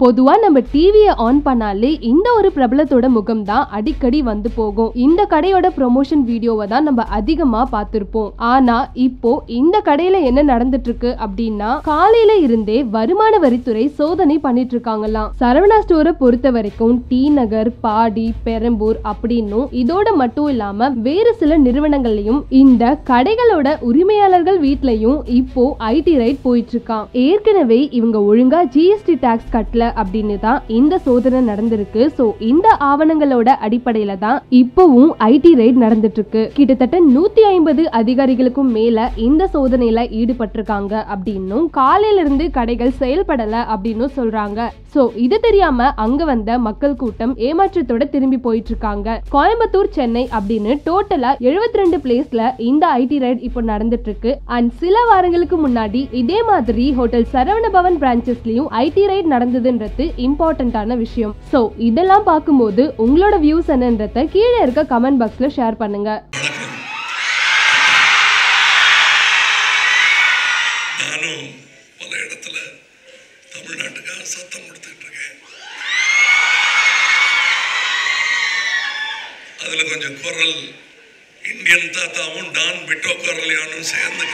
பொதுவா நம்ம டிவியை ஆன் பண்ணாலே இந்த ஒரு பிரபலத்தோட முகம் தான் அடிக்கடி வந்து போகும். இந்த கடையோட ப்ரொமோஷன் வீடியோவை தான் நம்ம அதிகமா பார்த்திருப்போம். ஆனா இப்போ இந்த கடையில என்ன நடந்துட்டு இருக்கு அப்படின்னா காலையில இருந்தே வருமான வரித்துறை சோதனை பண்ணிட்டு இருக்காங்களாம். சரவணா ஸ்டோரை பொறுத்த வரைக்கும் டி நகர் பாடி பெரம்பூர் அப்படின்னும் இதோட மட்டும் இல்லாம வேறு சில நிறுவனங்கள்லயும் இந்த கடைகளோட உரிமையாளர்கள் வீட்லயும் இப்போ ஐடி ரைட் போயிட்டு இருக்கான் ஏற்கனவே இவங்க ஒழுங்கா ஜிஎஸ்டி டாக்ஸ் கட்டல அப்படின்னு தான் இந்த சோதனை நடந்திருக்கு. ஸோ இந்த ஆவணங்களோட அடிப்படையில தான் இப்போவும் ஐடி ரைட் நடந்துட்டு இருக்கு கிட்டத்தட்ட நூத்தி ஐம்பது அதிகாரிகளுக்கும் மேல இந்த சோதனையில ஈடுபட்டிருக்காங்க அப்படின்னும் காலையில இருந்து கடைகள் செயல்படல அப்படின்னு சொல்றாங்க. சோ இது தெரியாம அங்க வந்த மக்கள் கூட்டம் ஏமாற்றத்தோட திரும்பி போயிட்டு இருக்காங்க கோயம்புத்தூர் சென்னை அப்படின்னு டோட்டலா 72 ரெண்டு பிளேஸ்ல இந்த ஐடி ரைட் இப்போ நடந்துட்டு இருக்கு அண்ட் சில வாரங்களுக்கு முன்னாடி இதே மாதிரி ஹோட்டல் சரவண பவன் பிரான்ச்சஸ்லயும் ஐடி ரைட் நடந்ததுன்னு நடந்ததுன்றது இம்பார்ட்டன்டான விஷயம். ஸோ இதெல்லாம் பார்க்கும்போது உங்களோட வியூஸ் என்னன்றத கீழே இருக்க கமெண்ட் பாக்ஸில் ஷேர் பண்ணுங்க. நானும் அதுல கொஞ்சம் குரல் இந்தியன் தாத்தாவும் டான் பிட்டோ குரலியானும் சேர்ந்து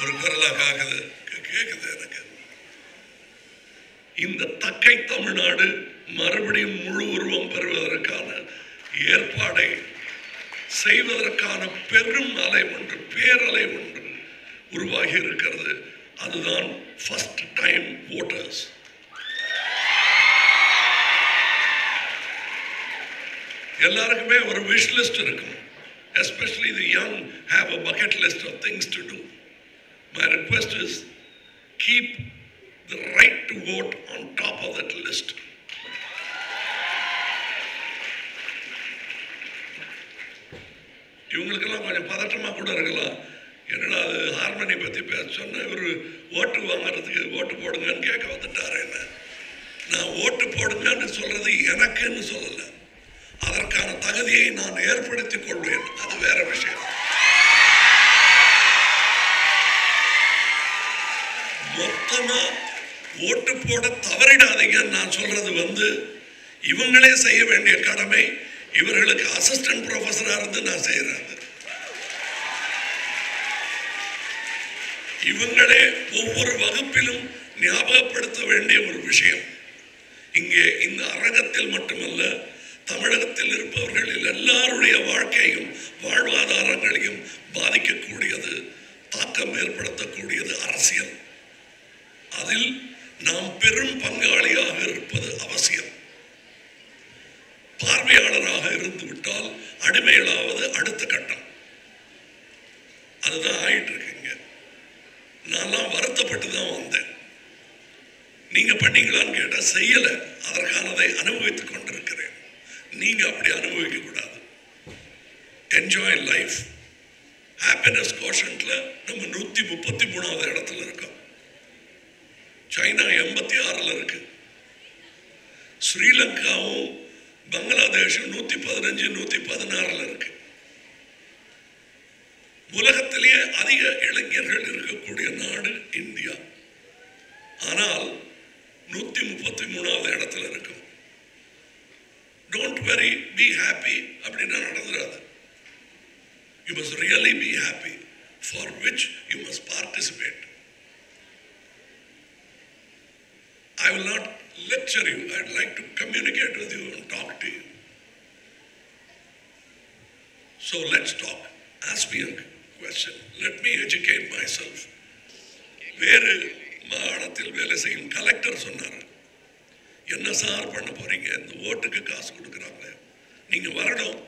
ஒரு குரலா காக்குது. கேக்குது எனக்கு. இந்த தக்கை தமிழ்நாடு மறுபடியும் முழு உருவம் பெறுவதற்கான ஏற்பாடை செய்வதற்கான பெரும் அலை ஒன்று பேரலை ஒன்று உருவாகி இருக்கிறது. அதுதான் ஃபர்ஸ்ட் டைம் ஓட்டர்ஸ் எல்லாருக்குமே ஒரு விஷ் லிஸ்ட் இருக்கும். Especially the young have a bucket list of things to do my request is keep the right to vote on top of that list இவங்களுக்கெல்லாம் கொஞ்சம் பதட்டமாக கூட இருக்கலாம். என்னடா அது ஹார்மனி பற்றி பேச சொன்னால் இவர் ஓட்டு வாங்குறதுக்கு ஓட்டு போடுங்கன்னு கேட்க வந்துட்டாரு என்ன? நான் ஓட்டு போடுங்கன்னு சொல்கிறது எனக்குன்னு சொல்லலை. அதற்கான தகுதியை நான் ஏற்படுத்திக் கொள்வேன். அது வேற விஷயம். மொத்தமா ஓட்டு போட தவறிடாதீங்கன்னு நான் சொல்றது வந்து இவங்களே செய்ய வேண்டிய கடமை. இவர்களுக்கு அசிஸ்டன்ட் ப்ரொஃபஸராக இருந்து நான் செய்கிறேன் இவங்களே ஒவ்வொரு வகுப்பிலும் ஞாபகப்படுத்த வேண்டிய ஒரு விஷயம். இங்கே இந்த அரங்கத்தில் மட்டுமல்ல தமிழகத்தில் இருப்பவர்கள் எல்லாருடைய வாழ்க்கையும் வாழ்வாதாரங்களையும் பாதிக்கக்கூடியது தாக்கம் ஏற்படுத்தக்கூடியது அரசியல் அதில் நாம் பெரும் பங்காளியாக இருப்பது அவசியம். பார்வையாளராக இருந்துவிட்டால் அடிமைகளாவது அடுத்த கட்டம். அதுதான் ஆயிட்டு இருக்குங்க நான்லாம் வருத்தப்பட்டு தான் வந்தேன். நீங்க பண்ணீங்களான்னு கேட்டால் செய்யலை. அதற்கானதை அனுபவித்துக் கொண்டிருக்கிறேன். நீங்க அப்படி அனுபவிக்க கூடாது. என்ஜாய் லைஃப் ஹாப்பினஸ் கோஷன்ட்ல நம்ம நூத்தி முப்பத்தி மூணாவது இடத்துல இருக்கோம். சைனா எண்பத்தி ஆறில் இருக்கு. ஸ்ரீலங்காவும் பங்களாதேஷும் நூற்றி பதினஞ்சு நூற்றி பதினாறில் இருக்கு. உலகத்திலேயே அதிக இளைஞர்கள் இருக்கக்கூடிய நாடு இந்தியா. ஆனால் நூற்றி முப்பத்தி மூணாவது இடத்துல இருக்கும். டோன்ட் வெரி பி ஹாப்பி அப்படின்னா நடந்துடாது you must really be happy for which you must participate I will not lecture you. I'd like to communicate with you and talk to you. So let's talk. Ask me a question. Let me educate myself. வேறு மாகாணத்தில் வேலை செய்யும் collector சொன்னார் என்ன sir பண்ண போறீங்க இந்த ஓட்டுக்கு காசு கொடுக்குறாங்க நீங்க வரணும்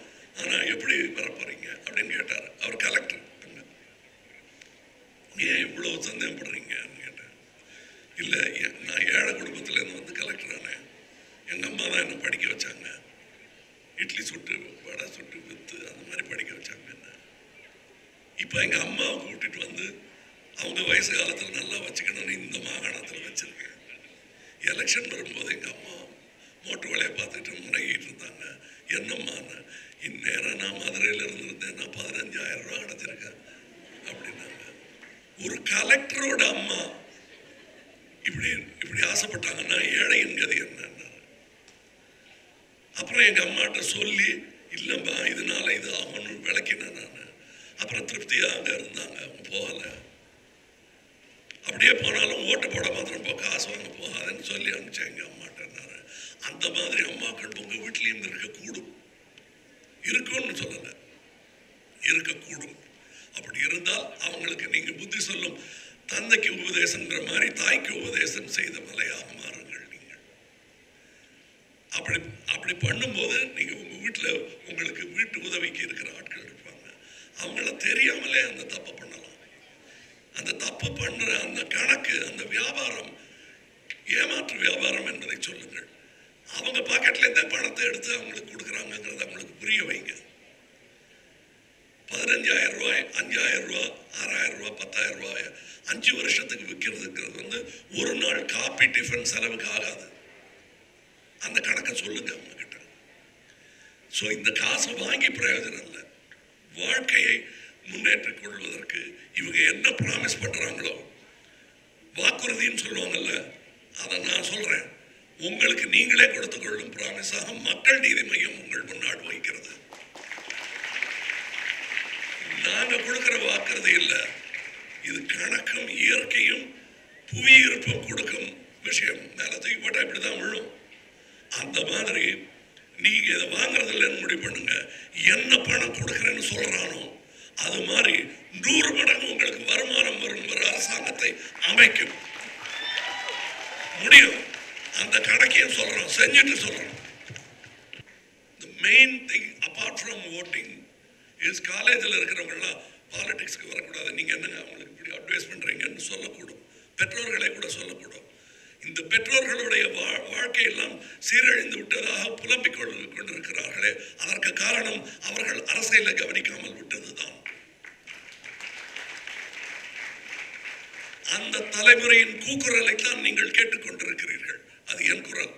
ஆனா எப்படி வர போறீங்க அப்படின்னு கேட்டார் அவர் கலெக்டர் ஏன் இவ்வளவு சந்தேகப்படுறீங்கன்னு கேட்டேன் இல்லை எ- நான் ஏழை குடும்பத்துலேருந்து வந்து கலெக்டர் ஆனேன் எங்கள் அம்மா தான் என்னை படிக்க வச்சாங்க. இட்லி சுட்டு வடை சுட்டு விற்று அந்த மாதிரி படிக்க வச்சாங்க என்ன. இப்போ எங்கள் அம்மாவை கூட்டிகிட்டு வந்து அவங்க வயசு காலத்தில் நல்லா வச்சுக்கணும்னு இந்த மாகாணத்தில் வச்சுருக்கேன். எலெக்ஷன் வரும்போது எங்கள் அம்மா மோட்டு வேலையை பார்த்துட்டு முடங்கிட்டு இருந்தாங்க. என்னம்மான்னு இந்நேரம் நான் மதுரையில் இருந்திருந்தேன். நான் பதினஞ்சாயிரம் ரூபா அடைச்சிருக்கேன் அப்படின்னாங்க. ஒரு கலெக்டரோட அம்மா இப்படி இப்படி ஆசைப்பட்டாங்கன்னா அப்புறம் எங்கள் அம்மாட்ட சொல்லி இல்லைம்மா இதனால இது ஆகணும்னு விளக்கினேன் நான். அப்புறம் திருப்தியாக அங்கே இருந்தாங்க அவங்க போகலை. அப்படியே போனாலும் ஓட்டு போட மாத்திரம் போ காசு வாங்க போகாதுன்னு சொல்லி அனுப்பிச்சேன் எங்கள் அம்மாட்டேன்னாரு அந்த மாதிரி அம்மாக்கள் உங்கள் வீட்லேயும் இருக்கக்கூடும். இருக்கும்னு சொல்லலை. இருக்கக்கூடும். அப்படி இருந்தால் அவங்களுக்கு நீங்கள் புத்தி சொல்லும். தந்தைக்கு உபதேசங்கிற மாதிரி தாய்க்கு உபதேசம் செய்த மலையாக மாறுங்கள் நீங்கள். அப்படி அப்படி பண்ணும்போது நீங்கள் உங்கள் வீட்டில் உங்களுக்கு வீட்டு உதவிக்கு இருக்கிற ஆட்கள் இருப்பாங்க. அவங்கள தெரியாமலே அந்த தப்பை பண்ணலாம். அந்த தப்பு பண்ணுற அந்த கணக்கு அந்த வியாபாரம் ஏமாற்று வியாபாரம் என்பதை சொல்லுங்கள். அவங்க பாக்கெட்லேருந்தே பணத்தை எடுத்து அவங்களுக்கு கொடுக்குறாங்கங்கிறத அவங்களுக்கு புரிய வைங்க. பதினஞ்சாயிரம் ரூபாய் அஞ்சாயிரம் ரூபா ஆறாயிரம் ரூபாய் பத்தாயிரம் ரூபாய் அஞ்சு வருஷத்துக்கு விற்கிறதுங்கிறது வந்து ஒரு நாள் காப்பி டிஃபன் செலவுக்கு ஆகாது. அந்த கணக்கை சொல்லுங்க அவங்க. ஸோ இந்த காசை வாங்கி பிரயோஜனம் இல்லை. வாழ்க்கையை முன்னேற்றிக் கொள்வதற்கு இவங்க என்ன ப்ராமிஸ் பண்ணுறாங்களோ வாக்குறுதின்னு சொல்லுவாங்கல்ல அதை நான் சொல்கிறேன் உங்களுக்கு நீங்களே கொடுத்து கொள்ளும் ப்ராமிஸாக மக்கள் நீதி மையம் உங்கள் முன்னாடி வைக்கிறது நாங்கள் கொடுக்குற வாக்குறுதி இல்லை. இது கணக்கும் இயற்கையும் புவியீர்ப்பும் கொடுக்கும் விஷயம். மேலே தூக்கி இப்படி தான் விழும். அந்த மாதிரி நீங்கள் இதை வாங்குறது இல்லைன்னு முடிவு பண்ணுங்க. என்ன பணம் கொடுக்குறேன்னு சொல்கிறானோ அது மாதிரி நூறு மடங்கு உங்களுக்கு வருமானம் வரும் ஒரு அரசாங்கத்தை அமைக்கும். முடியும். அந்த கணக்கையும் சொல்கிறோம் செஞ்சுட்டு சொல்கிறோம் the main thing apart from voting is காலேஜில் இருக்கிறவங்கலாம் பாலிடிக்ஸ்க்கு வரக்கூடாது. நீங்கள் என்னங்க அவங்களுக்கு இப்படி அட்வைஸ் பண்ணுறீங்கன்னு சொல்லக்கூடும். பெற்றோர்களே கூட சொல்லக்கூடும். இந்த பெற்றோர்களுடைய வா வாழ்க்கையெல்லாம் சீரழிந்து விட்டதாக புலம்பிக் கொண்டு கொண்டிருக்கிறார்களே. அதற்கு காரணம் அவர்கள் அரசியலை கவனிக்காமல் விட்டதுதான். அந்த தலைமுறையின் கூக்குரலை தான் நீங்கள் கேட்டுக்கொண்டிருக்கிறீர்கள். அது என் குரல்.